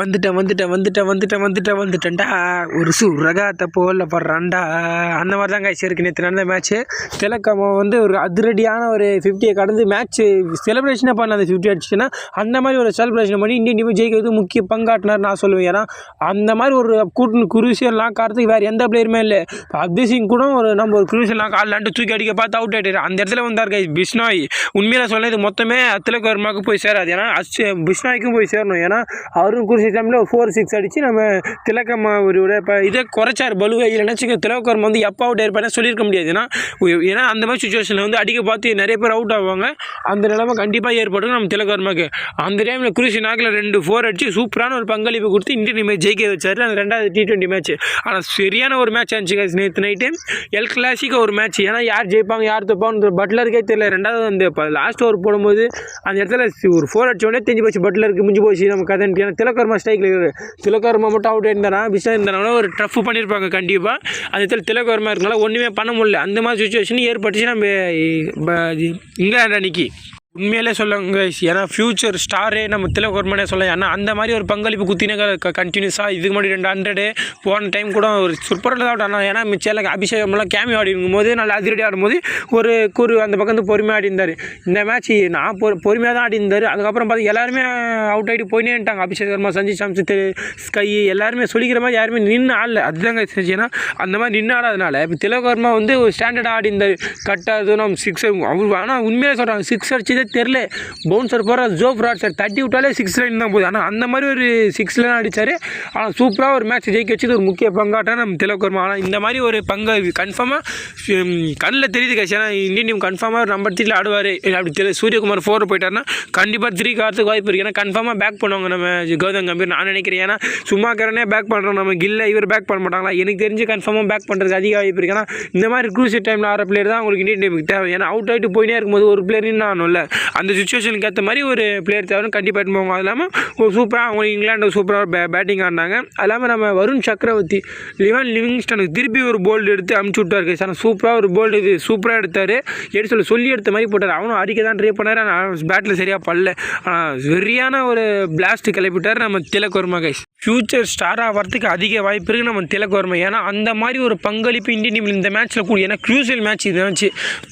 வந்துட்டேன் வந்துட்டேன் வந்துட்டேன் வந்துட்டேன் வந்துட்டேன் வந்துட்டேன்டா. ஒரு சுரகாத்த போல படுறான்டா அந்த மாதிரி தான் காய்ச்சி இருக்கு. நேற்று நடந்த மேட்ச்சு திலக்கமா வந்து ஒரு அதிரடியான ஒரு ஃபிஃப்டியை கடந்து மேட்ச்சு செலிப்ரேஷனே பண்ணல அந்த ஃபிஃப்டி அடிச்சுன்னா அந்த மாதிரி ஒரு செலிப்ரேஷன் பண்ணி இந்தியன் டீம் ஜெயிக்கிறது முக்கிய பங்காட்டினார் நான் சொல்லுவேன். ஏன்னா அந்த மாதிரி ஒரு கூட்டு குருசியல் லாக் ஆடுறதுக்கு வேறு எந்த பிளேயருமே இல்லை. இப்போ அப்தி சிங் கூட ஒரு நம்ம ஒரு குருசியல் லாக் ஆடலான்ட்டு தூக்கி அடிக்க பார்த்து அவுட் ஆகிட்டார் அந்த இடத்துல வந்தார் கை பிஷ்னாய். உண்மையில சொல்ல இது மொத்தமே அத்திலக்கு வர்மாவுக்கு போய் சேராது. ஏன்னா அஸ் பிஷ்னாய்க்கும் போய் சேரணும். ஏன்னா அவரும் குறிச்சி டைமில் ஒரு ஃபோர் சிக்ஸ் அடித்து நம்ம திலக்கம்மா ஒரு இப்போ இதே குறைச்சார். பலுவை இல்லைன்னா வச்சுக்க வந்து எப்போ அவுட் ஆயிருப்பானே சொல்லியிருக்க முடியாது. ஏன்னா ஏன்னா அந்த மாதிரி சுச்சுவேஷனில் வந்து அடிக்க பார்த்து நிறைய பேர் அவுட் ஆவாங்க. அந்த நிலைமை கண்டிப்பாக ஏற்படும் நம்ம திலக்கர்மாக்கு அந்த டைமில் குருஷி நாக்கில் ரெண்டு ஃபோர் அடிச்சு சூப்பரான ஒரு பங்களிப்பு கொடுத்து இந்தியன் டீமை ஜெயிக்க வச்சார். அந்த ரெண்டாவது டி ட்வெண்ட்டி மேட்ச் ஆனால் சரியான ஒரு மேட்ச் ஆச்சுங்க நேற்று நைட்டு எல் கிளாசிக்கு ஒரு மேட்ச் ஏன்னா யார் ஜெயிப்பாங்க யார் தப்பான்னு பட்லருக்கே தெரியல. ரெண்டாவது அந்த லாஸ்ட் ஓவர் போடும்போது அந்த இடத்துல ஒரு ஃபோர் அடிச்சோடனே தெரிஞ்சு போச்சு பட்லருக்கு முடிஞ்சு போச்சு நம்ம கதை. ஏன்னா திலக்கர்மா ஸ்ட்ரைக்கில் இருக்குது. மட்டும் அவுட் இருந்தானா பிஸ்னா இருந்தாலும் ஒரு டஃப் பண்ணியிருப்பாங்க கண்டிப்பாக அந்த இடத்துல திலக்கர்மா இருக்கனால ஒன்றுமே பண்ண முடியல. அந்த மாதிரி சுச்சுவேஷன் ஏற்பட்டுச்சு நம்ம இங்கிலாந்து அன்னைக்கு உண்மையிலே சொல்லுங்க ஏன்னா ஃபியூச்சர் ஸ்டாரே நம்ம திலகர்மனே சொல்ல ஏன்னா அந்த மாதிரி ஒரு பங்களிப்பு குத்தினே கண்டினியூஸாக இதுக்கு முன்னாடி ரெண்டு ஹண்ட்ரடு போன டைம் கூட ஒரு சூப்பரில் தான் ஆனால் ஏன்னா மிச்சம் அபிஷேகம்லாம் கேமி ஆடி இருக்கும்போது நல்லா அதிரடி ஆடும்போது ஒரு குரு அந்த பக்கம் வந்து பொறுமையாக ஆடி இருந்தார் இந்த மேட்ச் நான் பொறு பொறுமையாக தான் ஆடி இருந்தார் அதுக்கப்புறம் பார்த்து எல்லாருமே அவுட் ஆகிட்டு போயினேன்ட்டாங்க அபிஷேக் சர்மா சஞ்சய் சாம்சன் ஸ்கை எல்லாருமே சொல்லிக்கிற மாதிரி யாருமே நின்று ஆடல. அதுதாங்க சரி ஏன்னா அந்த மாதிரி நின்று ஆடாதனால இப்போ திலகர்மா வந்து ஒரு ஸ்டாண்டர்டாக ஆடி இருந்தார் கட்டாது நம்ம சிக்ஸ் அவர் ஆனால் உண்மையிலே சொல்கிறாங்க சிக்ஸ் அடிச்சதே தெரில பவுன்சர் போகிற ஜோப் ராட் சார் தட்டி விட்டாலே சிக்ஸ் லைன் தான் போகுது. ஆனால் அந்த மாதிரி ஒரு சிக்ஸ் லைன் அடித்தார் ஆனால் சூப்பராக ஒரு மேட்ச் ஜெயிக்க வச்சது ஒரு முக்கிய பங்காட்டம் நம்ம திலகர்மா ஆனால் இந்த மாதிரி ஒரு பங்கு கன்ஃபார்மாக கண்ணில் தெரியுது கட்சி ஏன்னா இந்தியன் டீம் கன்ஃபார்மாக நம்பர் த்ரீல ஆடுவார். அப்படி தெரியல. சூரியகுமார் ஃபோர் போயிட்டாருன்னா கண்டிப்பாக த்ரீ காரத்துக்கு வாய்ப்பு இருக்குது ஏன்னா கன்ஃபார்மாக பேக் பண்ணுவாங்க நம்ம கௌதம் கம்பீர். நான் நினைக்கிறேன். ஏன்னா சும்மா கரனே பேக் பண்ணுறோம் நம்ம கில்ல இவர் பேக் பண்ண மாட்டாங்களா? எனக்கு தெரிஞ்சு கன்ஃபார்மாக பேக் பண்ணுறதுக்கு அதிக வாய்ப்பு இருக்குது ஏன்னா இந்த மாதிரி க்ரூசியர் டைமில் ஆகிற பிளேயர் தான் உங்களுக்கு இந்தியன் டீமுக்கு தேவை. ஏன்னா அவுட் ஆகிட்டு போயினே இருக்கும்போது ஒரு பிளேயர் நின்னானும்ல அந்த சுச்சுவேஷனுக்கு ஏற்ற மாதிரி ஒரு பிளேயர் தேவைன்னு கண்டிப்பாக எடுத்து போவாங்க அது இல்லாமல் ஒரு சூப்பராக அவங்க இங்கிலாந்து சூப்பராக பே பேட்டிங் ஆடினாங்க. அது இல்லாமல் நம்ம வருண் சக்கரவர்த்தி லிவன் லிவிங்ஸ்டனுக்கு திருப்பி ஒரு போல்டு எடுத்து அமுச்சு விட்டார். guys. ஆனால் சூப்பராக ஒரு போல்டு இது சூப்பராக எடுத்தார். எடுத்து சொல்ல சொல்லி எடுத்த மாதிரி போட்டார். அவனும் அடிக்க தான் ட்ரை பண்ணார். ஆனால் பேட்டில் சரியாக படல ஆனால் சரியான ஒரு பிளாஸ்ட் கிளப்பிட்டார் நம்ம திலக் வர்மா கைஸ் ஃபியூச்சர் ஸ்டாராக வரதுக்கு அதிக வாய்ப்பு இருக்குது நம்ம திலக் வர்மா. ஏன்னா அந்த மாதிரி ஒரு பங்களிப்பு இந்தியன் டீம் இந்த மேட்ச்சில் கூட ஏன்னா க்ரூசியல் மேட்ச் இது மேட்ச்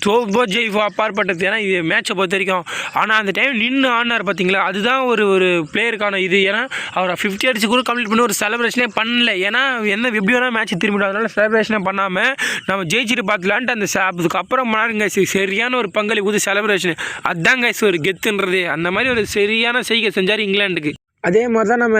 தோப்போ ஜெய்ஃபோ அப்பாற்பட்டது ஏன்னா இது மேட்சை பொறுத்த வரைக்கும். ஆனால் அந்த டைம் நின்று ஆடினார் பார்த்தீங்களா அதுதான் ஒரு ஒரு பிளேயருக்கான இது. ஏன்னா அவர் ஃபிஃப்டி அடிச்சு கூட கம்ப்ளீட் பண்ணி ஒரு செலிப்ரேஷனே பண்ணல. ஏன்னா என்ன எப்படி வேணால் மேட்ச் திரும்பிடும் அதனால செலிப்ரேஷனே பண்ணாமல் நம்ம ஜெயிச்சிட்டு பார்த்துலான்ட்டு அந்த அதுக்கப்புறம் பண்ணாருங்க சரியான ஒரு பங்களிப்பு செலிப்ரேஷன் அதுதான் கைஸ் ஒரு கெத்துன்றது. அந்த மாதிரி ஒரு சரியான செய்கை செஞ்சார் இங்கிலாந்துக்கு. அதே மாதிரி தான் நம்ம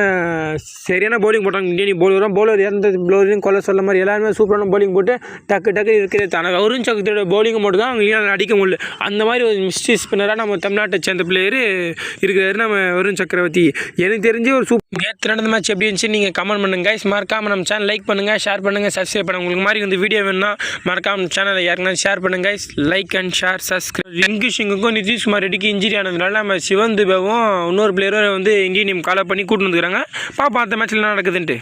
சரியான போலிங் போட்டாங்க இந்தியன் பவுலரும் பவுலர் எந்த பவுலரையும் கொல்ல சொல்ல மாதிரி எல்லாருமே சூப்பரான போலிங் போட்டு டக்கு டக்கு இருக்கிற ஆனால் அருண் சக்கரத்தோட bowling மட்டும் தான் அவங்க அடிக்க முடியல. அந்த மாதிரி ஒரு மிஸ்டி ஸ்பின்னராக நம்ம தமிழ்நாட்டை சேர்ந்த பிளேயர் இருக்கிறாரு நம்ம வருண் சக்கரவர்த்தி. எனக்கு தெரிஞ்சு ஒரு சூப்பர் நேற்று நடந்த மேட்ச் எப்படி இருந்துச்சு நீங்கள் கமெண்ட் பண்ணுங்க கைஸ் மறக்காமல் நம்ம சேனல் லைக் பண்ணுங்கள் ஷேர் பண்ணுங்கள் சப்ஸ்கிரைப் பண்ணுங்கள் உங்களுக்கு மாதிரி வந்து வீடியோ வேணும்னா மறக்காமல் சேனலை யாருக்குன்னா ஷேர் பண்ணுங்கள் guys like and share subscribe young சிங்குக்கும் நிதிஷ்குமார் ரெட்டிக்கு இன்ஜுரி ஆனதுனால நம்ம சிவன் துபாவும் இன்னொரு பிளேயரும் வந்து இந்தியன் டீம் காலை பண்ணி கூட்டு வந்துக்கிறாங்க. பாப்பா அந்த மேட்ச்சில் என்ன நடக்குதுன்ட்டு.